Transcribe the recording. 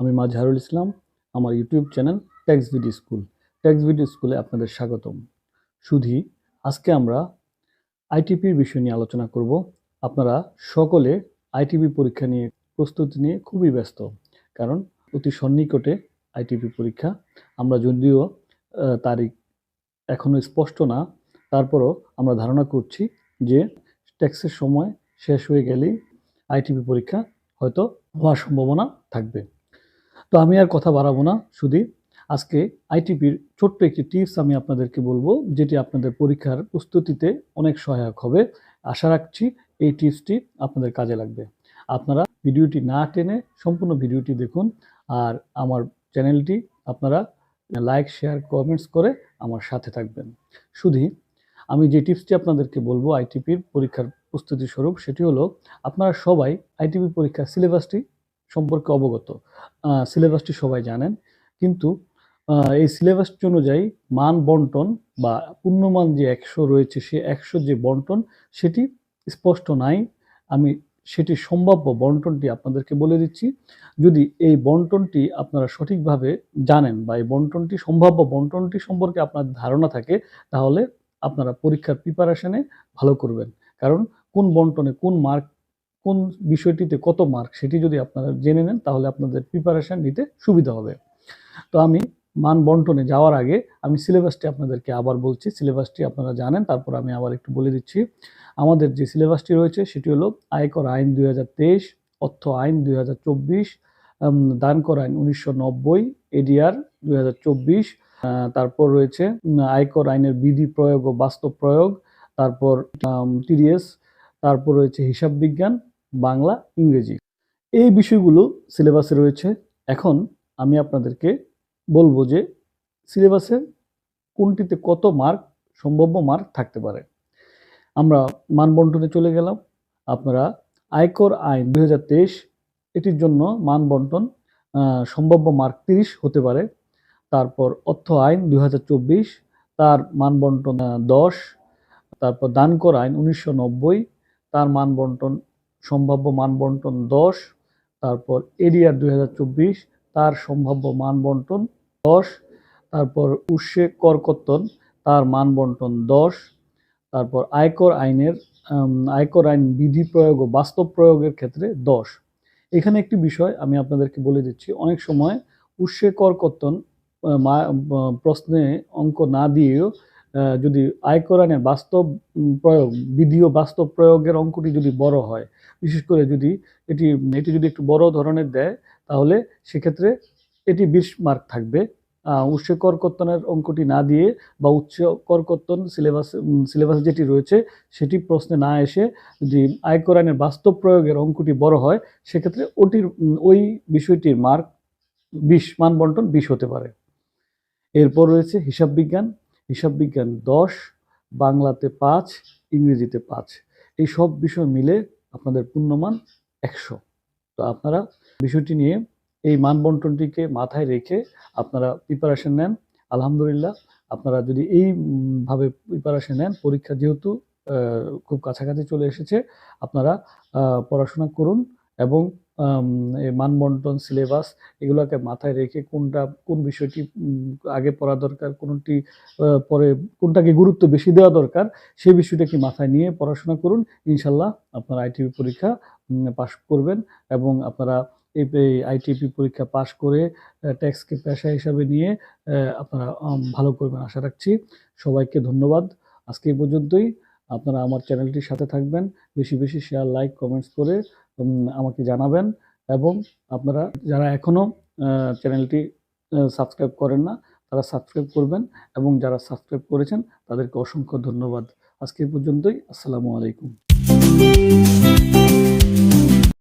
আমি মাজহারুল ইসলাম, আমার YouTube channel tax VD school. Tax VD স্কুলে আপনাদের স্বাগতম। শুধু আজকে আমরা আইটিপির বিষয় নিয়ে আলোচনা করব। আপনারা সকলে আইটিপি পরীক্ষা নিয়ে, প্রস্তুতি নিয়ে খুবই ব্যস্ত, কারণ অতি সন্নিকটে আইটিপি পরীক্ষা। আমরা যদিও তারিখ এখনও স্পষ্ট না, তারপরও আমরা ধারণা করছি যে ট্যাক্সের সময় শেষ হয়ে গেলেই আইটিপি পরীক্ষা হয়তো হওয়ার সম্ভাবনা থাকবে। তো আমি আর কথা বাড়াবো না শুধু আজকে আইটিপির ছোট্ট একটি টিপস আমি আপনাদেরকে বলব, যেটি আপনাদের পরীক্ষার প্রস্তুতিতে অনেক সহায়ক হবে। আশা রাখছি এই টিপসটি আপনাদের কাজে লাগবে। আপনারা ভিডিওটি না টেনে সম্পূর্ণ ভিডিওটি দেখুন, আর আমার চ্যানেলটি আপনারা লাইক, শেয়ার, কমেন্টস করে আমার সাথে থাকবেন। শুধু আমি যে টিপসটি আপনাদেরকে বলব আইটিপির পরীক্ষার প্রস্তুতি স্বরূপ, সেটি হলো, আপনারা সবাই আইটিপি পরীক্ষার সিলেবাসটি সম্পর্কে অবগত। সিলেবাসটি সবাই জানেন। কিন্তু এই সিলেবাসটি অনুযায়ী মান বন্টন বা পূর্ণমান যে একশো রয়েছে, সে একশো যে বন্টন, সেটি স্পষ্ট নাই। আমি সেটি সম্ভাব্য বন্টনটি আপনাদেরকে বলে দিচ্ছি। যদি এই বন্টনটি আপনারা সঠিকভাবে জানেন বা এই বন্টনটি, সম্ভাব্য বন্টনটি সম্পর্কে আপনার ধারণা থাকে, তাহলে আপনারা পরীক্ষার প্রিপারেশনে ভালো করবেন। কারণ কোন বন্টনে কোন মার্ক কোন বিষয়টিতে কত মার্ক সেটি যদি আপনারা জেনে নেন, তাহলে আপনাদের প্রিপারেশন নিতে সুবিধা হবে। তো আমি মান বন্টনে যাওয়ার আগে আমি সিলেবাসটি আপনাদেরকে আবার বলছি সিলেবাসটি আপনারা জানেন, তারপর আমি আবার একটু বলে দিচ্ছি। আমাদের যে সিলেবাসটি রয়েছে, সেটি হলো আয়কর আইন দুই হাজার তেইশ, অর্থ আইন দুই হাজার চব্বিশ দান কর আইন উনিশশো নব্বই এডিআর দুই হাজার চব্বিশ তারপর রয়েছে আয়কর আইনের বিধি প্রয়োগ ও বাস্তব প্রয়োগ, তারপর টিডিএস তারপর রয়েছে হিসাব বিজ্ঞান বাংলা, ইংরেজি। এই বিষয়গুলো সিলেবাসে রয়েছে। এখন আমি আপনাদেরকে বলব যে সিলেবাসে কোনটিতে কত মার্ক, সম্ভাব্য মার্ক থাকতে পারে। আমরা মানবন্টনে চলে গেলাম। আপনারা আয়কর আইন দু হাজার তেইশ, এটির জন্য মান বন্টন সম্ভাব্য মার্ক তিরিশ হতে পারে। তারপর অর্থ আইন দু হাজার চব্বিশ, তার মান বন্টন দশ, তারপর দানকর আইন উনিশশো নব্বই, তার মান বন্টন সম্ভাব্য মান বন্টন দশ, তারপর এডিআর দুই তার সম্ভাব্য মান বন্টন দশ, তারপর উৎসে করকর্তন তার মান বন্টন দশ, তারপর আয়কর আইনের আয়কর আইন বিধি প্রয়োগ ও বাস্তব প্রয়োগের ক্ষেত্রে দশ। এখানে একটি বিষয় আমি আপনাদেরকে বলে দিচ্ছি, অনেক সময় উৎসে করকর্তন প্রশ্নে অঙ্ক না দিয়েও যদি আয়কর আইনের বাস্তব প্রয়োগ বিধি ও বাস্তব প্রয়োগের অঙ্কটি যদি বড় হয়, বিশেষ করে যদি এটি এটি যদি একটু বড় ধরনের দেয়, তাহলে সেক্ষেত্রে এটি বিশ মার্ক থাকবে উৎস করকর্তনের অঙ্কটি না দিয়ে বা উচ্চ করকর্তন সিলেবাস সিলেবাস যেটি রয়েছে, সেটি প্রশ্নে না এসে যদি আয়কর আইনের বাস্তব প্রয়োগের অঙ্কটি বড় হয়, সেক্ষেত্রে ওটির ওই বিষয়টির মার্ক বিশ মান বন্টন বিশ হতে পারে। এরপর রয়েছে হিসাব বিজ্ঞান। হিসাব বিজ্ঞান দশ বাংলাতে পাঁচ ইংরেজিতে পাঁচ। এই সব বিষয় মিলে আপনাদের পূর্ণমান একশো। তো আপনারা বিষয়টি নিয়ে এই মান বন্টনটিকে মাথায় রেখে আপনারা প্রিপারেশন নেন। আলহামদুলিল্লাহ আপনারা যদি এই উম, ভাবে প্রিপারেশন নেন পরীক্ষা যেহেতু খুব কাছাকাছি চলে এসেছে আপনারা পড়াশোনা করুন। এবং আম, এই মান বন্টন সিলেবাস এগুলোকে মাথায় রেখে কোনটা কোন বিষয়টি আগে পড়া দরকার কোনটি পরে কোনটাকে গুরুত্ব বেশি দেওয়া দরকার সেই বিষয়টাকে মাথায় নিয়ে পড়াশোনা করুন। ইনশাল্লাহ আপনারা আইটিপি পরীক্ষা পাশ করবেন এবং আপনারা এই আইটিপি পরীক্ষা পাশ করে ট্যাক্সকে পেশা হিসাবে নিয়ে আপনারা ভালো করবেন। আশা রাখছি সবাইকে ধন্যবাদ। আজকে এই পর্যন্তই। আপনারা আমার চ্যানেলটির সাথে থাকবেন। বেশি বেশি শেয়ার লাইক কমেন্টস করে আমাকে জানাবেন এবং আপনারা যারা এখনও চ্যানেলটি সাবস্ক্রাইব করেন না, তারা সাবস্ক্রাইব করবেন এবং যারা সাবস্ক্রাইব করেছেন তাদেরকে অসংখ্য ধন্যবাদ। আজকে পর্যন্তই, আসসালামু আলাইকুম।